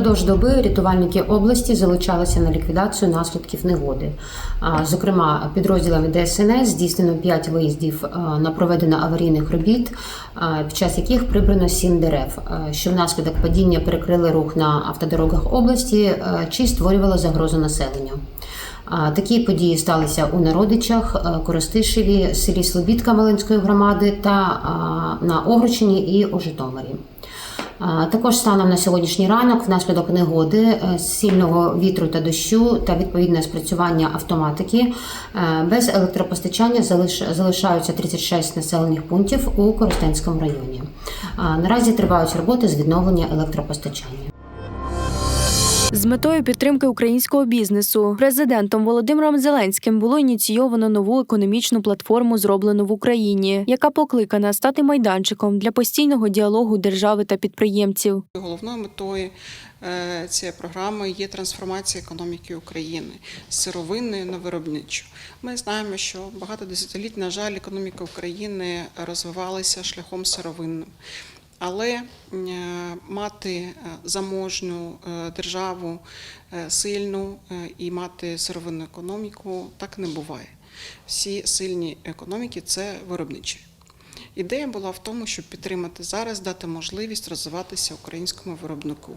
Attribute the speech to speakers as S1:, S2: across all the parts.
S1: Упродовж доби рятувальники області залучалися на ліквідацію наслідків негоди. Зокрема, підрозділами ДСНС здійснено 5 виїздів на проведення аварійних робіт, під час яких прибрано 7 дерев, що внаслідок падіння перекрили рух на автодорогах області чи створювало загрозу населенню. Такі події сталися у Народичах, Коростишеві, селі Слобідка Малинської громади та на Огрочині і у Житомирі. Також станом на сьогоднішній ранок, внаслідок негоди, е, сильного вітру та дощу та відповідне спрацювання автоматики е, без електропостачання залиш- залишаються 36 населених пунктів у Коростенському районі. Наразі тривають роботи з відновлення електропостачання.
S2: З метою підтримки українського бізнесу президентом Володимиром Зеленським було ініційовано нову економічну платформу, зроблену в Україні, яка покликана стати майданчиком для постійного діалогу держави та підприємців.
S3: Головною метою е, цієї програми є трансформація економіки України з сировинної на виробничу. Ми знаємо, що багато десятиліть, на жаль, економіка України розвивалася шляхом сировинним. Але е, мати е, заможну е, державу сильну і мати сировинну економіку так не буває. Всі сильні економіки це виробничі. Ідея була в тому, щоб підтримати зараз, дати можливість розвиватися українському виробнику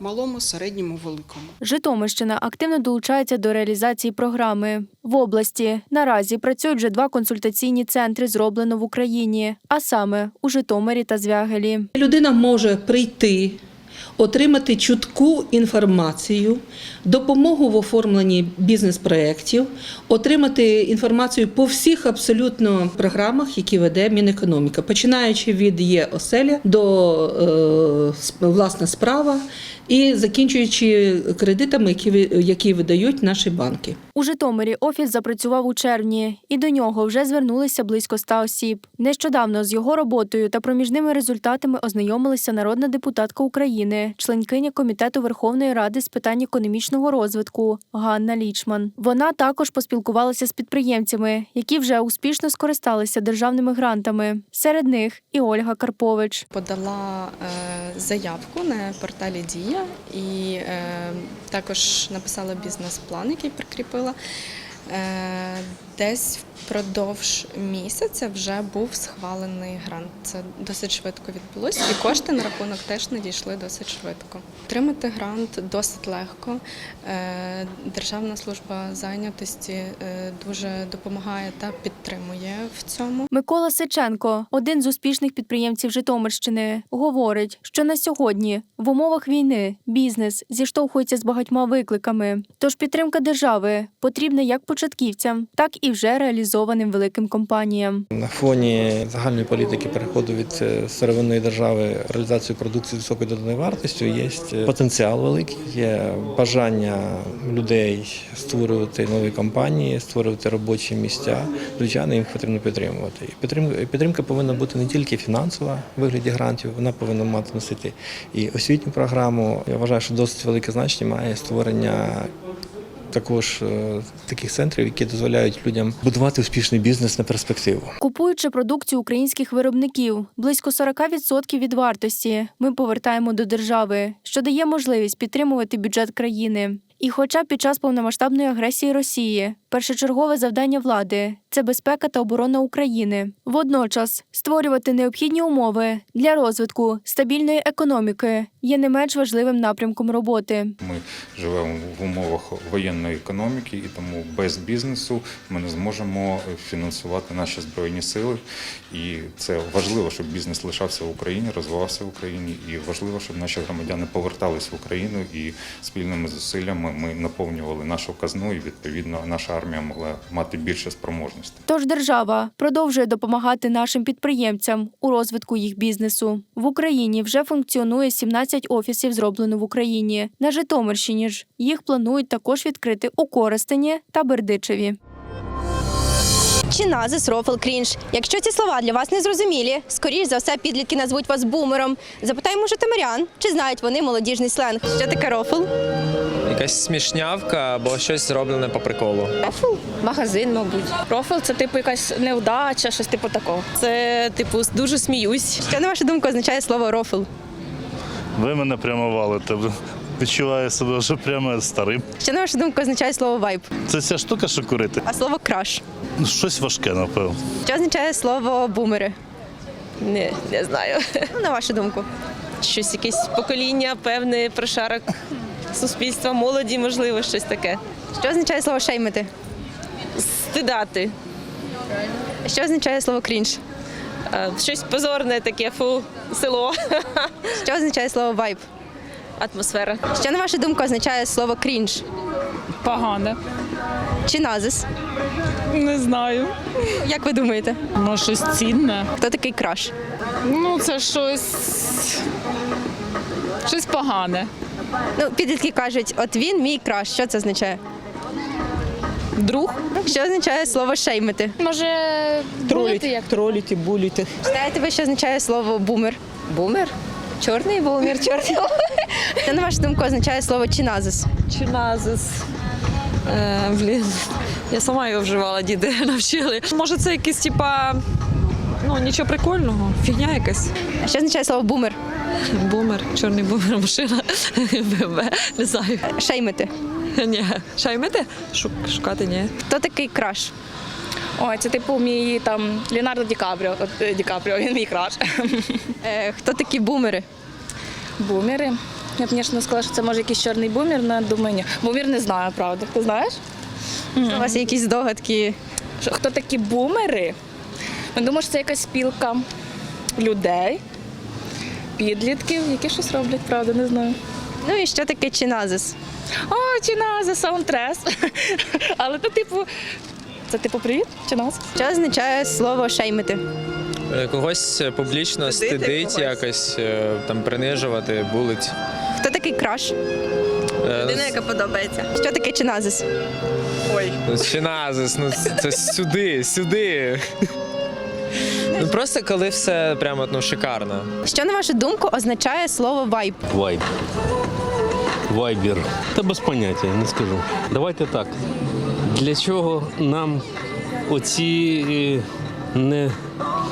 S3: малому, середньому, великому.
S2: Житомирщина активно долучається до реалізації програми. В області наразі працюють вже два консультаційні центри, зроблено в Україні, а саме у Житомирі та Звягелі.
S4: Людина може прийти, отримати чутку інформацію, допомогу в оформленні бізнес-проєктів, отримати інформацію по всіх абсолютно програмах, які веде Мінекономіка, починаючи від є оселя до е, власна справа і закінчуючи кредитами, які, які видають наші банки.
S2: У Житомирі офіс запрацював у червні, і до нього вже звернулися близько ста осіб. Нещодавно з його роботою та проміжними результатами ознайомилася народна депутатка України, членкиня комітету Верховної Ради з питань економічного розвитку Ганна Лічман. Вона також поспілкувалася з підприємцями, які вже успішно скористалися державними грантами. Серед них і Ольга Карпович.
S5: подала е, заявку на порталі Дія і е, також написала бізнес-план, який прикріпила. Е, Десь впродовж місяця вже був схвалений грант. Це досить швидко відбулося, і кошти на рахунок теж надійшли досить швидко. Отримати грант досить легко. Е, Державна служба зайнятості е, дуже допомагає та підтримує в цьому.
S2: Микола Сиченко, один з успішних підприємців Житомирщини, говорить, що на сьогодні в умовах війни бізнес зіштовхується з багатьма викликами. Тож підтримка держави потрібна як початківцям, так і вже реалізованим великим компаніям.
S6: На фоні загальної політики переходу від е, сировинної держави реалізацію продукції з високою доданою вартістю є потенціал великий, є бажання людей створювати нові компанії, створювати робочі місця. Звичайно, їм потрібно підтримувати. Підтримка, підтримка повинна бути не тільки фінансова в вигляді грантів, вона повинна мати носити і освітню програму. Я вважаю, що досить велике значення має створення також е, таких центрів, які дозволяють людям будувати успішний бізнес на перспективу.
S2: Купуючи продукцію українських виробників, близько 40% від вартості ми повертаємо до держави, що дає можливість підтримувати бюджет країни. І хоча під час повномасштабної агресії Росії першочергове завдання влади це безпека та оборона України. Водночас створювати необхідні умови для розвитку стабільної економіки є не менш важливим напрямком роботи.
S7: Ми живемо в умовах воєнної економіки, і тому без бізнесу ми не зможемо фінансувати наші збройні сили. І це важливо, щоб бізнес лишався в Україні, розвивався в Україні, і важливо, щоб наші громадяни повертались в Україну і спільними зусиллями ми наповнювали нашу казну, і відповідно наша армія могла мати більше спроможностей.
S2: Тож держава продовжує допомагати нашим підприємцям у розвитку їх бізнесу. В Україні вже функціонує 17 офісів, зроблено в Україні. На Житомирщині ж їх планують також відкрити у Коростені та Бердичеві.
S8: Чи назис рофл крінж. Якщо ці слова для вас не зрозумілі, скоріш за все підлітки назвуть вас бумером. Запитаємо житомирян, чи знають вони молодіжний сленг. Що таке рофл?
S9: Якась смішнявка або щось зроблене по приколу.
S10: Рофл? Магазин, мабуть. Рофл це типу якась невдача, щось типу такого. Це типу дуже сміюсь.
S8: Що на вашу думку означає слово рофл?
S11: Ви мене прямо валите. Відчуваю себе вже прямо старим.
S8: Що на вашу думку означає слово вайб?
S11: Це ця штука, що курити.
S8: А слово краш?
S11: Ну, щось важке, напевно.
S8: Що означає слово бумери?
S10: Не, не знаю.
S8: Ну, на вашу думку.
S10: Щось якесь покоління, певний прошарок суспільства, молоді, можливо, щось таке.
S8: Що означає слово шеймити?
S10: Стидати.
S8: Що означає слово крінж?
S10: Е, Щось позорне таке, фу, село,
S8: Що означає слово вайб?
S10: Атмосфера.
S8: Що на вашу думку означає слово крінж?
S12: Погане.
S8: Чи назис?
S12: Не знаю.
S8: Як ви думаєте?
S12: Може, щось цінне.
S8: Хто такий краш?
S12: Ну, це щось. Щось погане.
S8: Ну, підлітки кажуть, от він мій краш. Що це означає?
S12: Друг.
S8: Що означає слово шеймити?
S12: Може, тролити як?
S13: Троліти, буліти.
S8: Знаєте ви, що означає слово бумер? Бумер? Чорний бумер, чорний бумер. Що на вашу думку означає слово чиназис?
S13: Чиназис. Е, блін. Я сама його вживала, діди навчили. Може, це якийсь типа. Ну, нічого прикольного, фігня якась.
S8: А що означає слово бумер?
S13: Бумер, чорний бумер, машина. Не знаю.
S8: Шеймити.
S13: Ні. Шаймити? Шук- Шукати, ні.
S8: Хто такий краш?
S12: Ой, це типу мій там Леонардо Ді Капріо. От, е, Ді Капріо, він мій краш.
S8: Е, хто такі бумери?
S12: Бумери. Я б, звісно, сказала, що це може якийсь чорний бумер, але думаю, ні. Бумер не знаю, правда. Ти знаєш?
S8: У вас є якісь здогадки?
S12: Що, хто такі бумери? Я думаю, що це якась спілка людей, підлітків, які щось роблять, правда, не знаю.
S8: Ну і що таке чиназис?
S12: О, Чіназа, саундтрес. Але це типу. Це типу привіт, Чіназа.
S8: Що означає слово шеймити?
S9: Е, Когось публічно
S8: Стидити
S9: стидить,
S8: когось.
S9: якось е, там принижувати, булить.
S8: Хто такий краш?
S9: Е,
S8: Людина, яка подобається. Що таке чиназис?
S9: ну, Чиназис, ну це- сюди, сюди. Ну просто коли все прямо ну, шикарно.
S8: Що на вашу думку означає слово вайб?
S11: Вайб. Вайбер. Та без поняття, не скажу. Давайте так. Для чого нам оці е, не,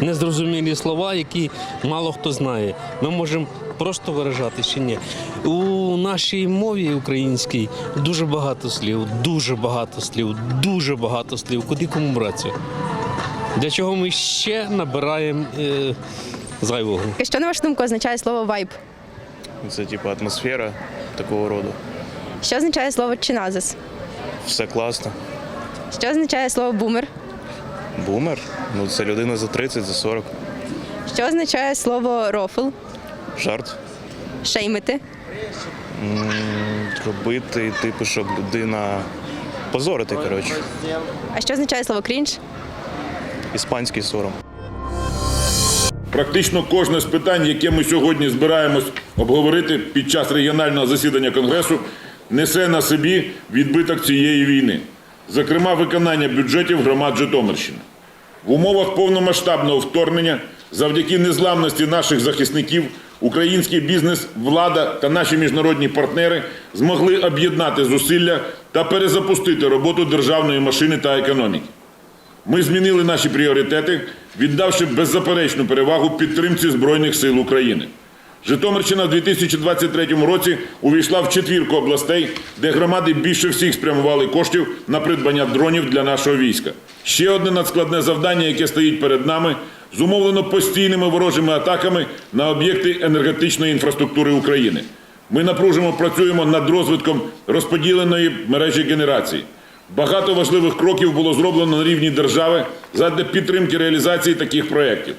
S11: незрозумілі слова, які мало хто знає? Ми можемо просто виражати чи ні. У нашій мові українській дуже багато слів, дуже багато слів, дуже багато слів. Куди кому братися? Для чого ми ще набираємо е, зайвого?
S8: Що на вашу думку означає слово вайб?
S14: Це типу атмосфера такого роду.
S8: Що означає слово чиназис?
S14: Все класно.
S8: Що означає слово бумер?
S14: Бумер. Ну це людина за 30, за 40.
S8: Що означає слово рофл?
S14: Жарт.
S8: Шеймити?
S14: М, Робити, типу, щоб людина позорити, коротше.
S8: А що означає слово крінж?
S14: Іспанський сором.
S15: Практично кожне з питань, яке ми сьогодні збираємось обговорити під час регіонального засідання Конгресу, несе на собі відбиток цієї війни, зокрема виконання бюджетів громад Житомирщини. В умовах повномасштабного вторгнення, завдяки незламності наших захисників, український бізнес, влада та наші міжнародні партнери змогли об'єднати зусилля та перезапустити роботу державної машини та економіки. Ми змінили наші пріоритети, віддавши беззаперечну перевагу підтримці Збройних сил України. Житомирщина в 2023 році увійшла в четвірку областей, де громади більше всіх спрямували коштів на придбання дронів для нашого війська. Ще одне надскладне завдання, яке стоїть перед нами, зумовлено постійними ворожими атаками на об'єкти енергетичної інфраструктури України. Ми напружено працюємо над розвитком розподіленої мережі генерації. Багато важливих кроків було зроблено на рівні держави задля підтримки реалізації таких проєктів.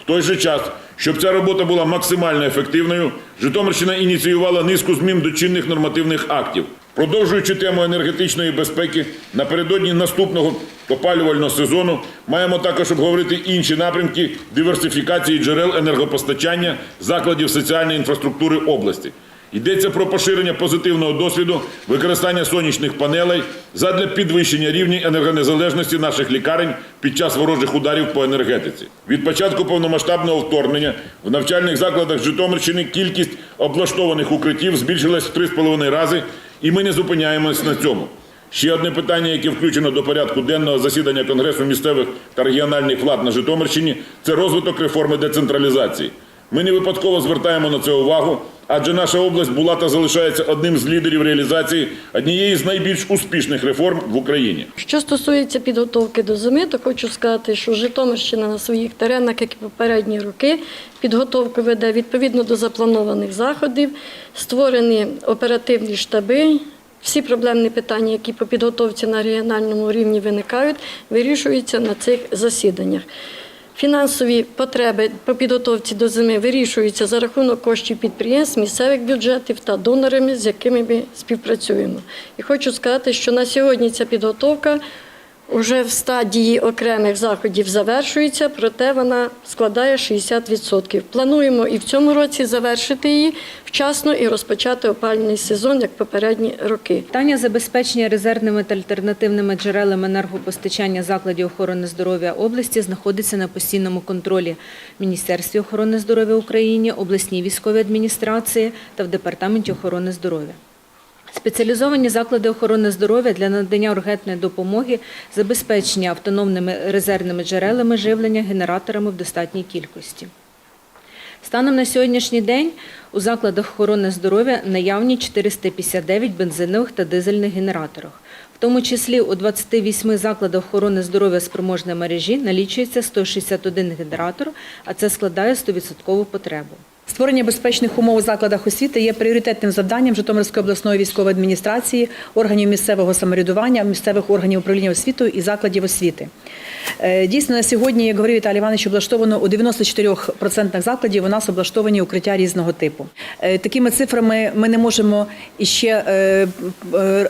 S15: В той же час, щоб ця робота була максимально ефективною, Житомирщина ініціювала низку змін до чинних нормативних актів. Продовжуючи тему енергетичної безпеки, напередодні наступного опалювального сезону маємо також обговорити інші напрямки диверсифікації джерел енергопостачання закладів соціальної інфраструктури області. Йдеться про поширення позитивного досвіду використання сонячних панелей задля підвищення рівня енергонезалежності наших лікарень під час ворожих ударів по енергетиці. Від початку повномасштабного вторгнення в навчальних закладах Житомирщини кількість облаштованих укриттів збільшилась в 3,5 рази, і ми не зупиняємось на цьому. Ще одне питання, яке включено до порядку денного засідання Конгресу місцевих та регіональних влад на Житомирщині, це розвиток реформи децентралізації. Ми не випадково звертаємо на це увагу, адже наша область була та залишається одним з лідерів реалізації однієї з найбільш успішних реформ в Україні.
S16: Що стосується підготовки до зими, то хочу сказати, що Житомирщина на своїх теренах, як і попередні роки, підготовку веде відповідно до запланованих заходів, створені оперативні штаби. Всі проблемні питання, які по підготовці на регіональному рівні виникають, вирішуються на цих засіданнях. Фінансові потреби по підготовці до зими вирішуються за рахунок коштів підприємств, місцевих бюджетів та донорами, з якими ми співпрацюємо. І хочу сказати, що на сьогодні ця підготовка вже в стадії окремих заходів завершується, проте вона складає 60%. Плануємо і в цьому році завершити її вчасно і розпочати опалювальний сезон, як попередні роки.
S17: Питання забезпечення резервними та альтернативними джерелами енергопостачання закладів охорони здоров'я області знаходиться на постійному контролі Міністерстві охорони здоров'я України, обласній військовій адміністрації та в Департаменті охорони здоров'я. Спеціалізовані заклади охорони здоров'я для надання ургентної допомоги, забезпечення автономними резервними джерелами живлення генераторами в достатній кількості. Станом на сьогоднішній день у закладах охорони здоров'я наявні 459 бензинових та дизельних генераторах. В тому числі у 28 закладах охорони здоров'я спроможної мережі налічується 161 генератор, а це складає 100% потребу.
S18: Створення безпечних умов у закладах освіти є пріоритетним завданням Житомирської обласної військової адміністрації, органів місцевого самоврядування, місцевих органів управління освітою і закладів освіти. Е, Дійсно, на сьогодні, як говорив Віталій Іванович, облаштовано у 94% закладів у нас облаштовані укриття різного типу. Е, Такими цифрами ми не можемо іще е,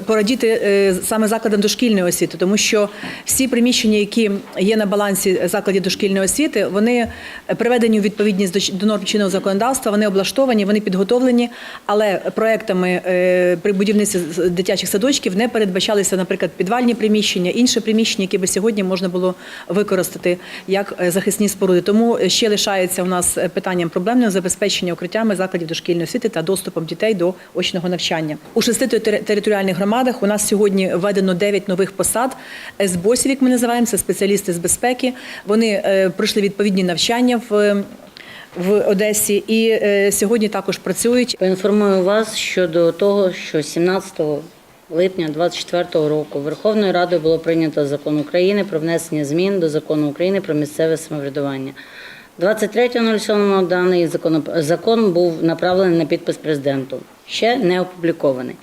S18: порадіти саме закладам дошкільної освіти, тому що всі приміщення, які є на балансі закладів дошкільної освіти, вони приведені у відповідність до норм чинного законодавства, вони облаштовані, вони підготовлені, але проектами е, при будівництві дитячих садочків не передбачалися, наприклад, підвальні приміщення, інші приміщення, які би сьогодні можна було використати як е, захисні споруди. Тому ще лишається у нас е, питанням проблемним забезпечення укриттями закладів дошкільної освіти та доступом дітей до очного навчання. У шести територіальних громадах у нас сьогодні введено 9 нових посад. СБОСів, як ми називаємо, це спеціалісти з безпеки. Вони пройшли відповідні навчання в. В Одесі і е, сьогодні також працюють.
S19: Поінформую вас щодо того, що 17 липня 2024 року Верховною Радою було прийнято закон України про внесення змін до закону України про місцеве самоврядування. 23.07 даний закон, був направлений на підпис президенту, ще не опублікований.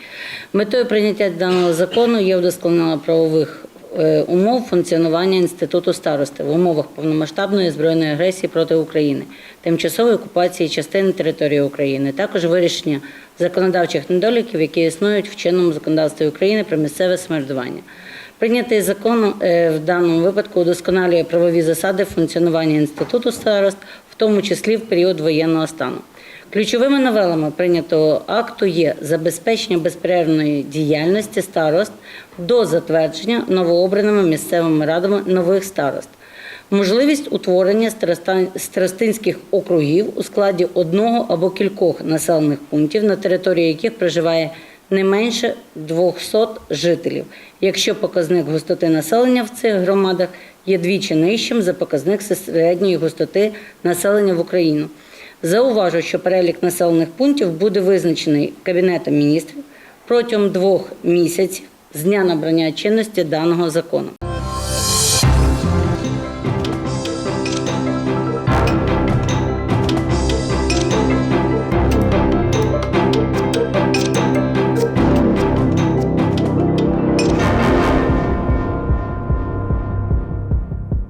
S19: Метою прийняття даного закону є вдосконалення правових умов функціонування інституту старости в умовах повномасштабної збройної агресії проти України, тимчасової окупації частини території України, також вирішення законодавчих недоліків, які існують в чинному законодавстві України про місцеве самоврядування. Прийнятий закон е, в даному випадку удосконалює правові засади функціонування інституту старост, в тому числі в період воєнного стану. Ключовими новелами прийнятого акту є забезпечення безперервної діяльності старост до затвердження новообраними місцевими радами нових старост, можливість утворення старостинських округів у складі одного або кількох населених пунктів, на території яких проживає не менше 200 жителів, якщо показник густоти населення в цих громадах є двічі нижчим за показник середньої густоти населення в Україну. Зауважу, що перелік населених пунктів буде визначений Кабінетом міністрів протягом двох місяців з дня набрання чинності даного закону.